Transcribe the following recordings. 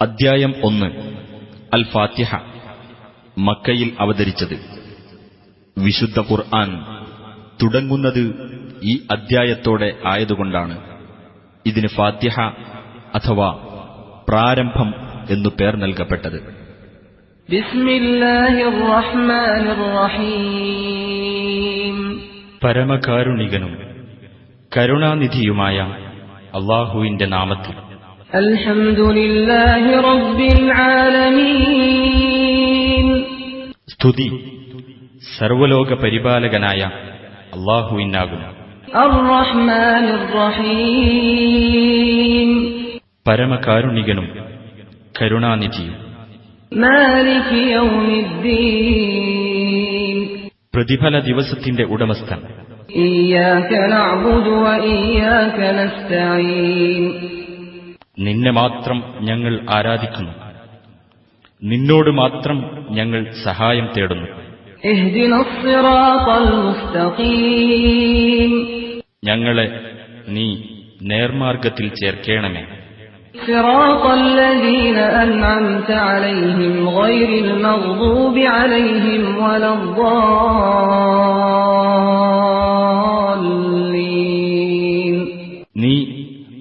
അദ്ധ്യായം ഒന്ന്. അൽ ഫാത്തിഹ മക്കയിൽ അവതരിച്ചത്. വിശുദ്ധ ഖുർആൻ തുടങ്ങുന്നത് ഈ അധ്യായത്തോടെ ആയതുകൊണ്ടാണ്. ഇതിന് ഫാത്തിഹ അഥവാ പ്രാരംഭം എന്നു പേർ നൽകപ്പെട്ടത്. പരമകാരുണികനും കരുണാനിധിയുമായ അള്ളാഹുവിന്റെ നാമത്തിൽ സ്തുതി. സർവലോക പരിപാലകനായ അള്ളാഹുവിനാകുന്നു പരമകാരുണികനും കരുണാനിധിയും. പ്രതിഫല ദിവസത്തിന്റെ ഉടമസ്ഥൻ. ഇയ്യാക നഅബുദു വ ഇയ്യാക നസ്തഈൻ. നിന്നെ മാത്രം ഞങ്ങൾ ആരാധിക്കുന്നു. നിന്നോട് മാത്രം ഞങ്ങൾ സഹായം തേടുന്നു. ഞങ്ങളെ നീ നേർമാർഗത്തിൽ ചേർക്കണമേ. നീ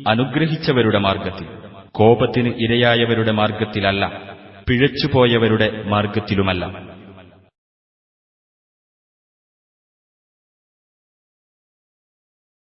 അനുഗ്രഹിച്ചവരുടെ മാർഗത്തിൽ കോപത്തിന് ഇരയായവരുടെ മാർഗത്തിലല്ല പിഴച്ചുപോയവരുടെ മാർഗത്തിലുമല്ല